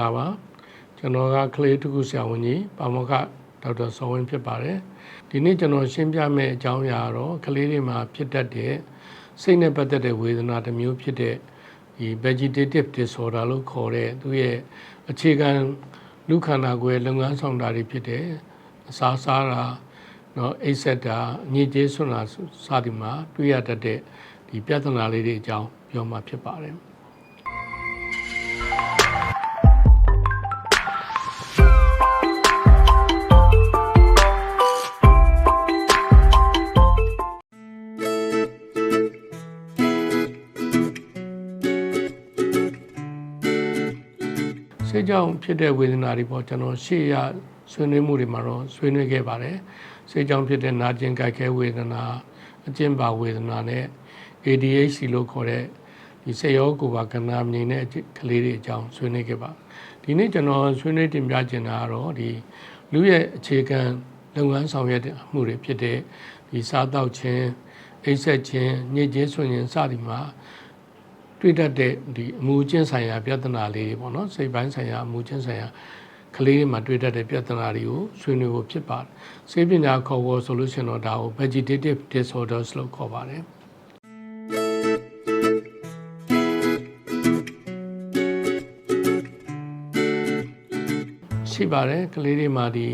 ္ဂလာပါကျွန်တော်ကကလေးတခုဆရာဝန်ကြီးပါမောက္ခဒေါက်တာစောဝင်းဖြစ်ပါတယ်ဒီနေ့ကျွန်တော်ရှင်းပြမယ့်အကြောင်းအရာကတော့ကလေးတွေမှာဖြစ်တတ်တဲ့စိတ်နဲ့ပတ်သက်တဲ့ဝေဒနာတစ်မျိုးဖြစ်တဲ့ဒီ vegetative disorder လို့ခေါ်တဲ့သူရဲ့အခြေခံလူခန္ဓာကိုယ်လုပ်ငန်းဆောင်တာတွေဖြစ်တဲ့အစာစားတာနော်အိပ်စက်တာညစ်ကြေးဆွမ်းတာစသည်မှာတွေ့ရတတ်တဲ့ဒီပြဿနာလေးတွေအကြောင်းပြောမှာဖြစ်ပါတယ် စိတ်ကြောင့်ဖြစ်တဲ့ဝေဒနာတွေပေါ့ကျွန်တော်ရှေ့ရဆွေးနွေးမှုတွေမှာတော့ဆွေးနွေးခဲ့ပါတယ်စိတ်ကြောင့်ဖြစ်တဲ့နာကျင်ကြိုက်ခဲဝေဒနာအကျဉ်းပါဝေဒနာနဲ့ ADHD လို့ခေါ်တဲ့ဒီစိတ်ရောကိုယ်ပါကဏ္ဍမြင်တဲ့ကလေးတွေအကြောင်းဆွေးနွေးခဲ့ပါဒီနေ့ကျွန်တော်ဆွေးနွေးတင်ပြချင်တာကတော့ဒီလူရဲ့အခြေခံလုပ်ငန်းဆောင်ရွက်မှုတွေဖြစ်တဲ့ဒီစားတောက်ခြင်းအိပ်ဆက်ခြင်းညစ်ကြေးဆွခြင်းစသည်မှာ တွေ့တတ်တဲ့ဒီအမှုချင်းဆိုင်ရာပြဿနာလေးတွေပေါ့နော်စိတ်ပိုင်းဆိုင်ရာအမှုချင်းဆိုင်ရာကလေးတွေမှာတွေ့တတ်တဲ့ပြဿနာတွေကိုဆွေးနွေးဖို့ဖြစ်ပါတယ်။ဆေးပညာခေါ်ဖို့ဆိုလို့ရှိရင်တော့ဒါကို vegetative disorders လို့ခေါ်ပါတယ်။ရှိပါတယ်ကလေးတွေမှာဒီ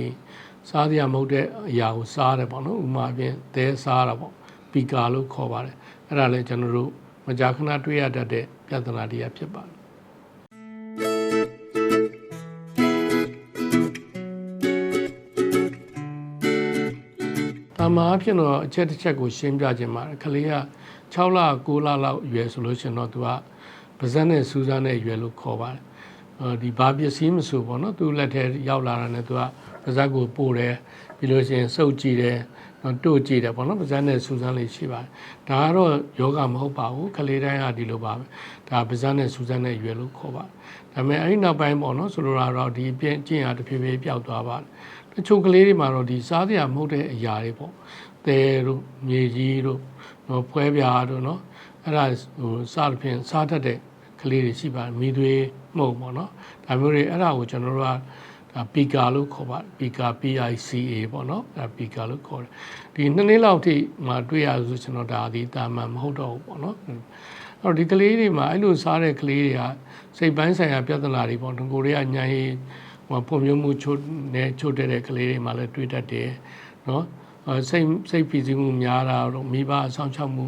စားရမဟုတ်တဲ့အရာကိုစားတယ်ပေါ့နော်ဥပမာအပြင်သဲစားတာပေါ့ပီကာလို့ခေါ်ပါတယ်အဲ့ဒါလည်းကျွန်တော်တို့ မကြာခဏတွေ့ရတတ်တဲ့ပြဿနာတရားဖြစ်ပါတယ်။တာမာအဖြစ်တော့အချက်တစ်ချက်ကိုရှင်းပြခြင်းပါတယ်။ကလေးက6လ9လလောက်အရွယ်ဆိုလို့ရှိရင်တော့သူကပါဇက်နဲ့စူးစမ်းတဲ့အရွယ်လို့ခေါ်ပါတယ်။အဲဒီဘာပစ္စည်းမဆိုပေါ့နော်သူ့လက်ထဲရောက်လာတာနဲ့သူကပါဇက်ကိုပို့တယ်ပြီးလို့ရှိရင်စုပ်ကြည့်တယ် နော်တို့ကြည့်တယ်ပေါ့နော်ပါဇက်နဲ့စူးစမ်းလေးရှိပါတယ်ဒါကတော့ယောဂမဟုတ်ပါဘူးကလေးတိုင်းကဒီလိုပါပဲဒါပါဇက်နဲ့စူးစမ်းတဲ့ရွယ်လို့ခေါ်ပါတယ်ဒါပေမဲ့အဲ့ဒီနောက်ပိုင်းပေါ့နော်ဆိုလိုတာတော့ဒီပြင်းကျင့်ရတဖြည်းဖြည်းပျောက်သွားပါတယ်တချို့ကလေးတွေမှာတော့ဒီစားစရာမဟုတ်တဲ့အရာတွေပေါ့သဲတို့မြေကြီးတို့နော်ဖွဲပြားတို့နော်အဲ့ဒါဟိုစားတဲ့ဖြင့်စားတတ်တဲ့ကလေးတွေရှိပါတယ်မိသွေးမှုန့်ပေါ့နော်ဒါမျိုးတွေအဲ့ဒါကိုကျွန်တော်တို့ကဒါ ပီကာလို့ခေါ်ပါပီကာ PICA ပေါ့နော်အဲပီကာလို့ခေါ်တယ်ဒီနှစ်နှစ်လောက်ထိမှတွေ့ရဆိုကျွန်တော်ဒါဒီတာမန်မဟုတ်တော့ဘူးပေါ့နော်အဲ့တော့ဒီကလေးတွေမှာအဲ့လိုစားတဲ့ကလေးတွေကစိတ်ပိုင်းဆိုင်ရာပြဿနာတွေပေါ့ငကိုတွေကညာရေးဟိုပုံမျိုးမှုချို့နဲ့ချို့တဲ့ကလေးတွေမှာလည်းတွေ့တတ်တယ်နော်စိတ်စိတ်ဖိစီးမှုများတာတော့မိဘအဆောင်ချောက်မှု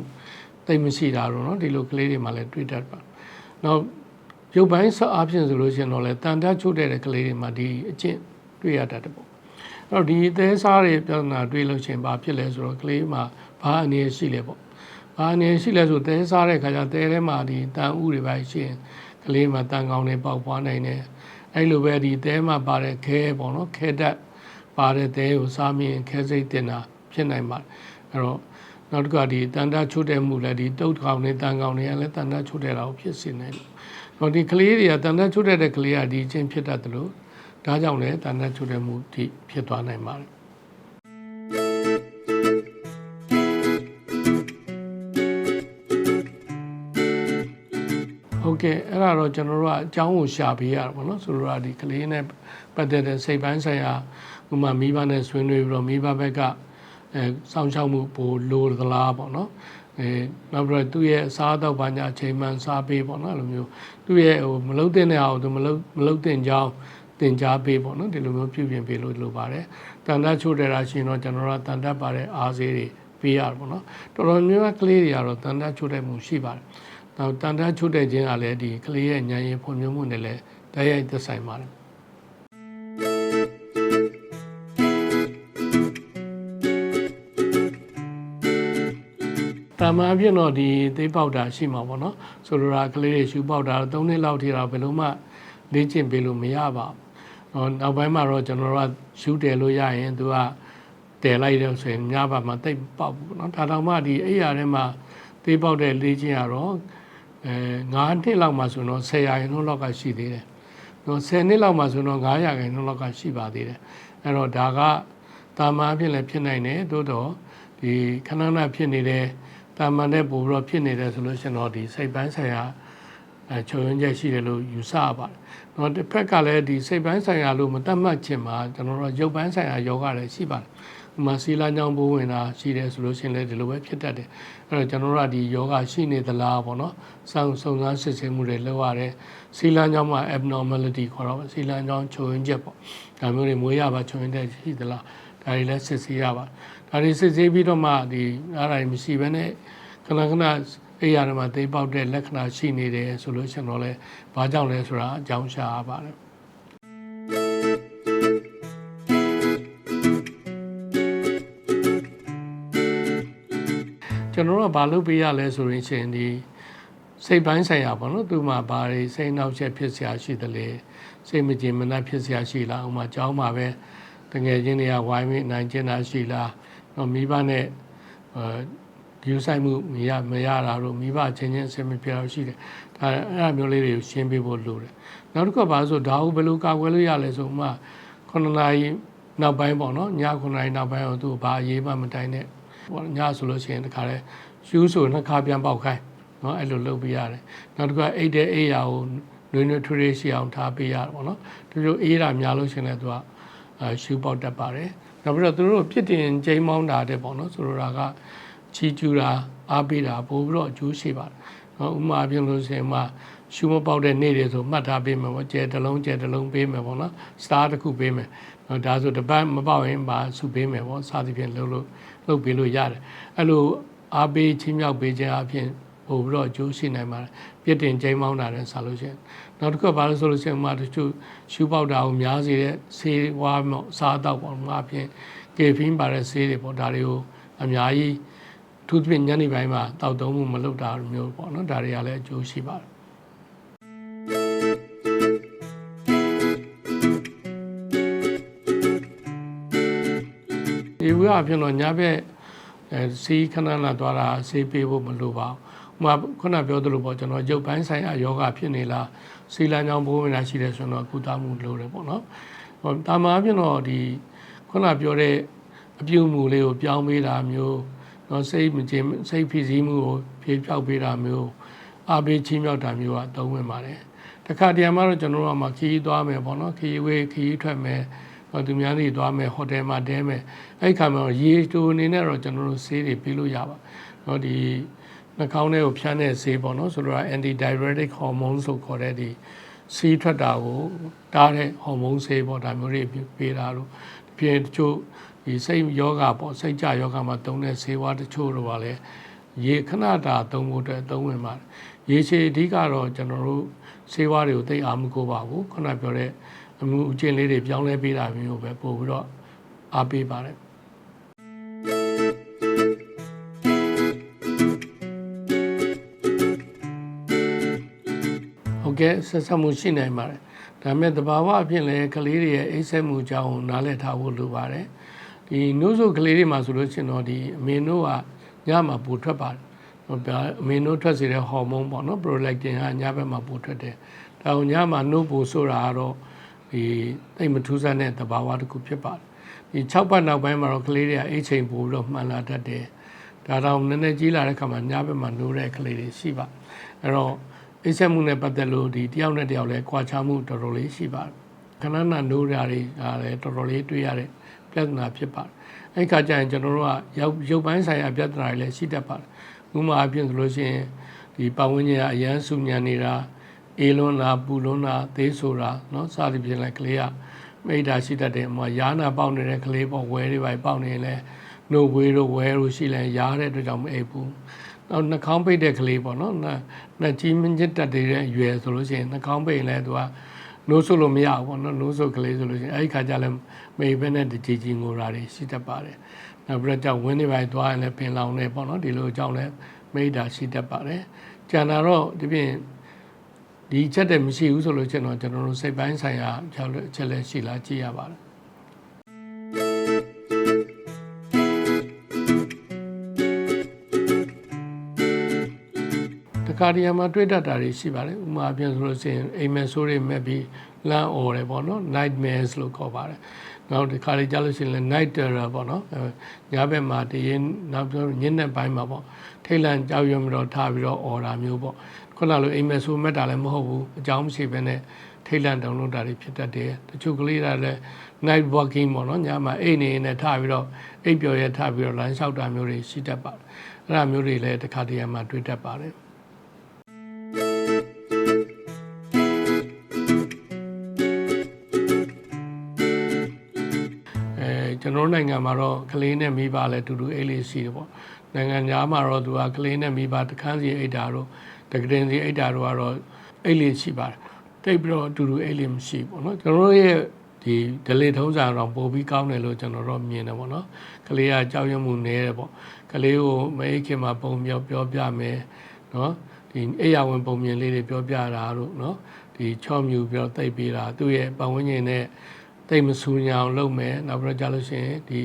တိတ်မရှိတာတော့နော်ဒီလိုကလေးတွေမှာလည်းတွေ့တတ်ပါနောက် ရုပ်ပိုင်းဆက်အားဖြင့်ဆိုလို့ရှိရင်တော့လေတန်တချို့တဲ့ကလေးတွေမှာဒီအကျင့်တွေ့ရတတ်တယ်ပေါ့အဲ့တော့ဒီအသေးစားတွေပြဿနာတွေ့လို့ရှိရင်ဘာဖြစ်လဲဆိုတော့ကလေးမှာဘာအနေရှိလဲပေါ့ဘာအနေရှိလဲဆိုသဲစားတဲ့ခါကျသဲထဲမှာဒီတန်ဥတွေပဲရှိရင်ကလေးမှာတန်ကောင်းတွေပေါက်ပွားနိုင်တယ်အဲ့လိုပဲဒီသဲမှာပါတဲ့ခဲပေါ့နော်ခဲတက်ပါတဲ့သဲကိုစားမြင်ခဲစိတ်တင်တာဖြစ်နိုင်ပါတယ်အဲ့တော့နောက်တစ်ခါဒီတန်တချို့တဲ့မှုလည်းဒီတုတ်ကောင်တွေတန်ကောင်တွေကလည်းတန်တချို့တဲ့တာကိုဖြစ်စေနိုင်တယ်။ ဟောဒီကလေးတွေကတန်တချို့တဲ့ကလေးကဒီချင်းဖြစ်တတ်တယ်လို့ဒါကြောင့်လည်းတန်တချို့တဲ့မှုဒီဖြစ်သွားနိုင်ပါတယ်။ဟုတ်ကဲ့အဲ့ဒါတော့ကျွန်တော်တို့ကအကြောင်းကိုရှာပေးရတာပေါ့နော်ဆိုလိုတာဒီကလေးနဲ့ပတ်သက်တဲ့စိတ်ပိုင်းဆိုင်ရာဥမာမိဘနဲ့ဆွေးနွေးပြီးတော့မိဘဘက်ကအဲစောင့်ရှောက်မှုပိုလိုသလားပေါ့နော် အဲနောက်ပြီးတော့သူ့ရဲ့အစားအသောက်ဘာညာအချိန်မှန်စားပေးပေါ့နော်အဲ့လိုမျိုးသူ့ရဲ့ဟိုမလုတ်တဲ့နေအောင်သူမလုတ်မလုတ်တင်ကြောင်းတင် जा ပေးပေါ့နော်ဒီလိုမျိုးပြုပြင်ပေးလို့လိုပါတယ်တန်တချို့တဲ့တာရှင်တော့ကျွန်တော်တို့ကတန်တပါတဲ့အားစေးတွေပေးရပါတော့တော်တော်များများကလေးတွေကတော့တန်တချို့တဲ့မှုရှိပါတယ်နောက်တန်တချို့တဲ့ခြင်းကလည်းဒီကလေးရဲ့ဉာဏ်ရည်ဖွံ့ဖြိုးမှုနဲ့လည်းတိုက်ရိုက်သက်ဆိုင်ပါတယ် တာမန်အဖြစ်တော့ဒီသိပေါက်တာရှိမှာပေါ့နော်ဆိုလိုတာကလေးတွေရှူပေါက်တာ၃နှစ်လောက်ထိတော့ဘယ်လိုမှလေ့ကျင့်ပေးလို့မရပါဘူး။နောက်ပိုင်းမှာတော့ကျွန်တော်တို့ကရှူတယ်လို့ရရင်သူကတယ်လိုက်တော့ဆိုရင်ညဘက်မှာတိတ်ပေါက်ဘူးเนาะဒါတောင်မှဒီအိယာထဲမှာသိပေါက်တဲ့လေ့ကျင့်ရတော့အဲ9နှစ်လောက်မှဆိုတော့10ရာခိုင်နှုန်းလောက်ကရှိသေးတယ်။နော်10နှစ်လောက်မှဆိုတော့9ရာခိုင်နှုန်းလောက်ကရှိပါသေးတယ်။အဲ့တော့ဒါကတာမန်အဖြစ်လည်းဖြစ်နိုင်တယ်သို့တော့ဒီခဏခဏဖြစ်နေတဲ့ တာမန်နဲ့ပို့ပြီးတော့ဖြစ်နေတယ်ဆိုလို့ရှိရင်တော့ဒီစိတ်ပိုင်းဆိုင်ရာအဲချုပ်ရင်းချက်ရှိတယ်လို့ယူဆရပါတယ်။နော်တစ်ဖက်ကလည်းဒီစိတ်ပိုင်းဆိုင်ရာလို့မတတ်မှတ်ခြင်းမှာကျွန်တော်တို့ရုပ်ပိုင်းဆိုင်ရာယောဂလည်းရှိပါတယ်။ဥပမာစီလာကြောင့်ဘိုးဝင်တာရှိတယ်ဆိုလို့ရှိရင်လည်းဒီလိုပဲဖြစ်တတ်တယ်။အဲ့တော့ကျွန်တော်တို့ကဒီယောဂရှိနေသလားပေါ့နော်။စောင့်စုံစမ်းစစ်ဆေးမှုတွေလုပ်ရတယ်။စီလာကြောင့်မှ abnormality ခေါ်တော့စီလာကြောင့်ချုပ်ရင်းချက်ပေါ့။ဒါမျိုးတွေမွေးရပါချုပ်ရင်းချက်ရှိသလား။ဒါတွေလည်းစစ်ဆေးရပါတယ်။ ဒါတွေစစ်ဆေးပြီးတော့မှဒီအားတွေမရှိဘဲနဲ့ခဏခဏအဲ့ရမှာသိပေါက်တဲ့လက္ခဏာရှိနေတယ်ဆိုလို့ရှင်တော့လဲဘာကြောင့်လဲဆိုတာအကြောင်းရှာရပါတယ်ကျွန်တော်တို့ကဘာလုပ်ပေးရလဲဆိုရင်ရှင်ဒီစိတ်ပိုင်းဆိုင်ရာပေါ့နော်သူမှဘာတွေစိတ်နောက်ချက်ဖြစ်เสียရှိတယ်လေစိတ်မကြင်မနှက်ဖြစ်เสียရှိလားဥမာကြောင်းမှာပဲတငယ်ချင်းတွေကဝိုင်းပြီးနိုင်ကျင်တာရှိလား တော့မိဘနဲ့အဲဒီဆိုင်မှုမရမရတာတို့မိဘချင်းချင်းအဆင်မပြေတော့ရှိတယ်ဒါအဲ့အမျိုးလေးတွေကိုရှင်းပြဖို့လိုတယ်နောက်တစ်ခုကဘာလို့ဆိုဒါကိုဘယ်လိုကာကွယ်လို့ရလဲဆိုမှ9နာရီနောက်ပိုင်းပေါ့နော်ည9နာရီနောက်ပိုင်းတော့သူဘာအရေးမှမတိုင်းနဲ့ပေါ့ညဆိုလို့ရှိရင်တခါလဲရှူးဆိုနှစ်ခါပြန်ပေါက်ခိုင်းနော်အဲ့လိုလုပ်ပေးရတယ်နောက်တစ်ခုကအိတ်တဲ့အိတ်ရာကိုနွေးနွေးထွေးထွေးရှိအောင်ထားပေးရတယ်ပေါ့နော်ဒီလိုအေးတာများလို့ရှိရင်လည်းသူကအဲရှူးပေါက်တတ်ပါတယ် နောက်ပြီးတော့သူတို့ပြစ်တင်ချိန်မောင်းတာတဲ့ပေါ့နော်ဆိုလိုတာကချီကျူတာအားပေးတာပို့ပြီးတော့အကျိုးရှိပါတယ်နော်ဥမာပြင်လို့ရှိရင်မှရှူမပေါက်တဲ့နေ့တွေဆိုမှတ်ထားပေးမယ်ပေါ့ကျဲတစ်လုံးကျဲတစ်လုံးပေးမယ်ပေါ့နော်စတားတစ်ခုပေးမယ်နော်ဒါဆိုတပတ်မပေါက်ရင်ပါစုပေးမယ်ပေါ့စသဖြင့်လှုပ်လို့လှုပ်ပေးလို့ရတယ်အဲ့လိုအားပေးချင်းမြောက်ပေးခြင်းအပြင်ပို့ပြီးတော့အကျိုးရှိနိုင်ပါတယ် ပြစ်တင်ချိန်မောင်းတာနဲ့ဆက်လို့ရှိရင်နောက်တစ်ခုဘာလို့ဆိုလို့ရှိရင်မှတချို့ရှူပေါက်တာကိုများစေတဲ့ဆေးဝါးမော့စားတော့ပေါ့မှာအပြင်ကေဖင်းပါတဲ့ဆေးတွေပေါ့ဒါတွေကိုအများကြီးသူသဖြင့်ညနေပိုင်းမှာတောက်သုံးမှုမလုပ်တာမျိုးပေါ့နော်ဒါတွေကလည်းအကျိုးရှိပါတယ်ဒီဝိအဖြစ်တော့ညဘက်အဲစီးခဏနာသွားတာဆေးပေးဖို့မလိုပါဘူး။ ဥမာခုနပြောသလိုပေါ့ကျွန်တော်ရုပ်ပိုင်းဆိုင်ရာယောဂဖြစ်နေလားစီလန်းကြောင့်ဘိုးဝင်တာရှိတယ်ဆိုတော့ကုသမှုလိုတယ်ပေါ့နော်။ဟောတာမာအဖြစ်တော့ဒီခုနပြောတဲ့အပြုမှုလေးကိုပြောင်းပေးတာမျိုးနော်စိတ်မကျင်စိတ်ဖြစ်စည်းမှုကိုဖြေဖြောက်ပေးတာမျိုးအားပေးချင်းမြောက်တာမျိုးကအသုံးဝင်ပါတယ်တခါတည်းမှာတော့ကျွန်တော်တို့ကမှခီးသွားမယ်ပေါ့နော်ခီးဝေးခီးထွက်မယ်သူများတွေသွားမယ်ဟိုတယ်မှာတဲမယ်အဲ့ခါမှာရေတိုအနေနဲ့တော့ကျွန်တော်တို့ဆေးတွေပေးလို့ရပါနော်ဒီ နှာခေါင်းထဲကိုဖြန်းတဲ့ဆေးပေါ့နော်ဆိုတော့ anti diuretic hormone ဆိုခေါ်တဲ့ဒီဆေးထွက်တာကိုတားတဲ့ဟော်မုန်းဆေးပေါ့ဒါမျိုးတွေပေးတာလို့ပြင်တချို့ဒီစိတ်ယောဂပေါ့စိတ်ကြယောဂမှာသုံးတဲ့ဆေးဝါးတချို့တော့ပါလေရေခဏတာသုံးဖို့အတွက်သုံးဝင်ပါတယ်ရေချေအဓိကတော့ကျွန်တော်တို့ဆေးဝါးတွေကိုသိအားမကိုပါဘူးခုနပြောတဲ့အမှုအကျင့်လေးတွေပြောင်းလဲပေးတာမျိုးပဲပို့ပြီးတော့အားပေးပါတယ် ဟုတ်ကဲ့ဆက်ဆက်မှုရှိနိုင်ပါတယ်ဒါမဲ့တဘာဝအဖြစ်လည်းကလေးတွေရဲ့အိပ်စက်မှုကြောင့်နားလည်ထားဖို့လိုပါတယ်ဒီနှုတ်ဆုကလေးတွေမှာဆိုလို့ရှိရင်တော့ဒီအမေတို့ကညမှာပူထွက်ပါတယ်အမေတို့ထွက်စေတဲ့ဟော်မုန်းပေါ့နော် prolactin ကညဘက်မှာပူထွက်တယ်ဒါကိုညမှာနှုတ်ပူဆိုတာကတော့ဒီတိတ်မထူးဆန်းတဲ့သဘာဝတစ်ခုဖြစ်ပါတယ်ဒီ6ပတ်နောက်ပိုင်းမှာတော့ကလေးတွေကအိတ်ချိန်ပို့ပြီးတော့မှန်လာတတ်တယ်ဒါတော့နည်းနည်းကြီးလာတဲ့ခါမှာညဘက်မှာနိုးတဲ့ကလေးတွေရှိပါအဲ့တော့ အိတ်ဆက်မှုနဲ့ပတ်သက်လို့ဒီတယောက်နဲ့တယောက်လဲကြွားချမှုတော်တော်လေးရှိပါတယ်ခဏနာနိုးရာတွေကလည်းတော်တော်လေးတွေ့ရတဲ့ပြဿနာဖြစ်ပါတယ်အဲ့ခါကျရင်ကျွန်တော်တို့ကရုပ်ရုပ်ပိုင်းဆိုင်ရာပြဿနာတွေလည်းရှိတတ်ပါတယ်ဥပမာအပြင်ဆိုလို့ရှိရင်ဒီပတ်ဝန်းကျင်ကအရန်ဆူညံနေတာအေးလွန်းတာပူလွန်းတာသေးဆိုတာเนาะစသည်ဖြင့်လည်းကလေးကမိတာရှိတတ်တယ်မှာရားနာပေါက်နေတဲ့ကလေးပေါ့ဝဲတွေပါပေါက်နေရင်လည်းနှုတ်ဝေးတို့ဝဲတို့ရှိလဲရားတဲ့အတွက်ကြောင့်မအိပ်ဘူး နောက်နှာခေါင်းပိတ်တဲ့ကလေးပေါ့နော်နှာနှာကြီးမင်းကျက်တက်တဲ့အရွယ်ဆိုလို့ရှိရင်နှာခေါင်းပိတ်ရင်လည်းသူကနိုးဆုလို့မရဘူးပေါ့နော်နိုးဆုကလေးဆိုလို့ရှိရင်အဲ့ဒီခါကျလည်းမေဘဲနဲ့တကြီးကြီးငိုတာတွေရှိတတ်ပါတယ်နောက်ပြီးတော့ကြောင့်ဝင်းနေပိုင်းသွားရင်လည်းပင်လောင်နေပေါ့နော်ဒီလိုကြောင့်လည်းမိတာရှိတတ်ပါတယ်ကျန်တာတော့ဒီပြင်ဒီချက်တဲ့မရှိဘူးဆိုလို့ကျွန်တော်ကျွန်တော်တို့စိတ်ပိုင်းဆိုင်ရာကြောက်အချက်လည်းရှိလားကြည့်ရပါတယ် ခါတည်းမှာတွေ့တတ်တာတွေရှိပါတယ်ဥပမာပြန်ဆိုလို့ရှိရင်အိမ်မက်ဆိုးတွေမဲ့ပြီးလမ်းអော်တယ်ပေါ့နော် nightmares လို့ခေါ်ပါတယ်နောက်ဒီခါလေးကြားလို့ရှိရင်လည်း night terror ပေါ့နော်ညဘက်မှာတရင်နောက်ပြောညနေပိုင်းမှာပေါ့ထိတ်လန့်ကြောက်ရွံ့ပြီးတော့ထားပြီးတော့អော်တာမျိုးပေါ့ခုနလိုအိမ်မက်ဆိုးမက်တာလည်းမဟုတ်ဘူးအကြောင်းမရှိဘဲနဲ့ထိတ်လန့်တုန်လို့တာတွေဖြစ်တတ်တယ်တချို့ကလေးတွေကလည်း night walking ပေါ့နော်ညမှာအိတ်နေနေထားပြီးတော့အိပ်ပျော်ရဲထားပြီးတော့လမ်းလျှောက်တာမျိုးတွေရှိတတ်ပါတယ်အဲ့ဒါမျိုးတွေလည်းတစ်ခါတည်းမှာတွေ့တတ်ပါတယ် တော်တို့နိုင်ငံမှာတော့ကလေးနဲ့မိဘလည်းအတူတူအိတ်လေးရှိတယ်ပေါ့နိုင်ငံသားမှာတော့သူကကလေးနဲ့မိဘတခန်းစီအိတ်တာတို့တကရင်စီအိတ်တာတို့ကတော့အိတ်လေးရှိပါတယ်တိတ်ပြီးတော့အတူတူအိတ်လေးမရှိဘူးပေါ့နော်ကျွန်တော်တို့ရဲ့ဒီဒလေထုံးစံတော့ပို့ပြီးကောင်းတယ်လို့ကျွန်တော်တို့မြင်တယ်ပေါ့နော်ကလေးကကြောက်ရွံ့မှုနည်းတယ်ပေါ့ကလေးကိုမအိတ်ခင်မှာပုံပြောပြောပြမယ်နော်ဒီအိယာဝင်ပုံမြင်လေးတွေပြောပြတာတို့နော်ဒီချော့မြူပြောတိတ်ပေးတာသူ့ရဲ့ပတ်ဝန်းကျင်နဲ့ တိတ်မဆူညအောင်လုပ်မယ်နောက်ပြီးတော့ကြာလို့ရှိရင်ဒီ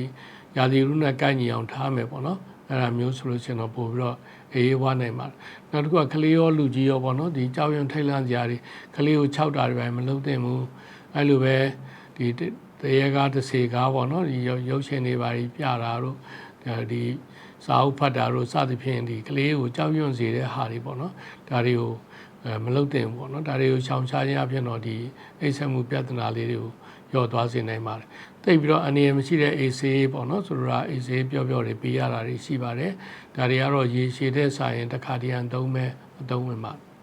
ရာသီဥတုနဲ့ကိုက်ညီအောင်ထားမယ်ပေါ့နော်အဲ့ဒါမျိုးဆိုလို့ရှိရင်တော့ပို့ပြီးတော့အေးအေးဝါနိုင်ပါတယ်နောက်တစ်ခုကကလေးရောလူကြီးရောပေါ့နော်ဒီကြောက်ရွံ့ထိတ်လန့်စရာတွေကလေးကိုခြောက်တာတွေပဲမလုပ်သင့်ဘူးအဲ့လိုပဲဒီတရေကားတစ်စေကားပေါ့နော်ဒီရုပ်ရှင်တွေပါပြီးပြတာတို့ဒီစာအုပ်ဖတ်တာတို့စသဖြင့်ဒီကလေးကိုကြောက်ရွံ့စေတဲ့ဟာတွေပေါ့နော်ဒါတွေကို အဲမလုပ်သင့်ဘူးပေါ့နော်ဒါတွေကိုရှောင်ရှားခြင်းအဖြစ်တော့ဒီအိတ်ဆက်မှုပြဿနာလေးတွေကိုရော့သွားစေနိုင်ပါတယ်။တိတ်ပြီးတော့အနေရမရှိတဲ့ AC ပေါ့နော်ဆိုတော့ AC ပြောပြောတွေပေးရတာတွေရှိပါတယ်။ဒါတွေကတော့ရေရှည်တဲ့ဆိုင်ရင်တစ်ခါတည်းအသုံးမဲ့အသုံးဝင်ပါတယ်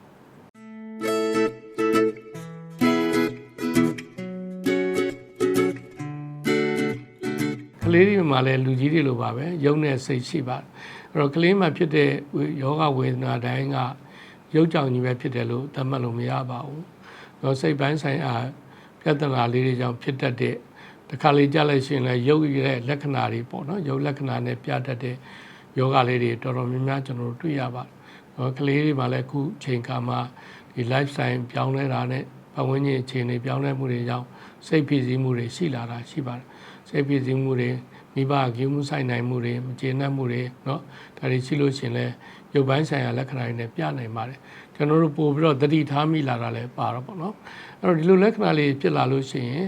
ကလေးတွေမှာလည်းလူကြီးတွေလိုပါပဲယုံနဲ့စိတ်ရှိပါတယ်အဲ့တော့ကလေးမှာဖြစ်တဲ့ယောဂဝေဒနာတိုင်းက ရုပ်ကြောင်ကြီးပဲဖြစ်တယ်လို့သတ်မှတ်လို့မရပါဘူး။တော့စိတ်ပိုင်းဆိုင်ရာပြဿနာလေးတွေကြောင့်ဖြစ်တတ်တဲ့တခါလေကြားလိုက်ရှင်လဲရုပ်ရဲ့လက္ခဏာတွေပေါ့နော်ရုပ်လက္ခဏာနဲ့ပြတတ်တဲ့ယောဂလေးတွေတော်တော်များများကျွန်တော်တို့တွေ့ရပါတယ်။တော့ကလေးတွေမှာလည်းအခုချိန်ခါမှာဒီ lifestyle ပြောင်းလဲတာနဲ့ပတ်ဝန်းကျင်အခြေအနေပြောင်းလဲမှုတွေကြောင့်စိတ်ဖြစ်စည်းမှုတွေရှိလာတာရှိပါတယ်။စိတ်ဖြစ်စည်းမှုတွေ မိဘကင်းမှုဆိုင်နိုင်မှုတွေမကျေနပ်မှုတွေเนาะဒါတွေရှိလို့ရှင်လဲရုပ်ပိုင်းဆိုင်ရာလက္ခဏာတွေနဲ့ပြနိုင်ပါတယ်ကျွန်တော်တို့ပို့ပြီးတော့တတိထားမိလာတာလည်းပါတော့ပေါ့နော်အဲ့တော့ဒီလိုလက္ခဏာလေးဖြစ်လာလို့ရှိရင်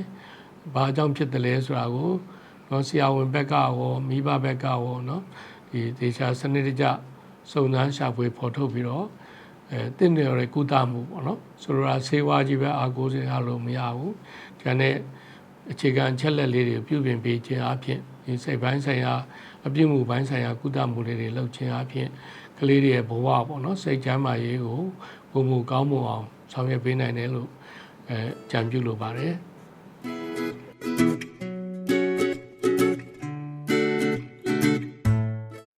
ဘာကြောင့်ဖြစ်တယ်လဲဆိုတာကိုเนาะဆရာဝန်ဘက်ကရောမိဘဘက်ကရောเนาะဒီဒေချာစနစ်တကျစုံစမ်းရှာဖွေဖော်ထုတ်ပြီးတော့အဲတင့်တယ်ရယ်ကုသမှုပေါ့နော်ဆိုတော့ဆေးဝါးကြီးပဲအာကိုးစင်အားလို့မရဘူးကျန်တဲ့အခြေခံချက်လက်လေးတွေပြုပြင်ပေးခြင်းအပြင် ဒီစိတ်ပိုင်းဆိုင်ရာအပြစ်မှုပိုင်းဆိုင်ရာကုသမှုလေးတွေလုပ်ခြင်းအပြင်ကလေးတွေရဲ့ဘဝပေါ့နော်စိတ်ချမ်းသာရေးကိုပုံမှုကောင်းမှုအောင်ဆောင်ရွက်ပေးနိုင်တယ်လို့အဲကြံပြုလိုပါတယ်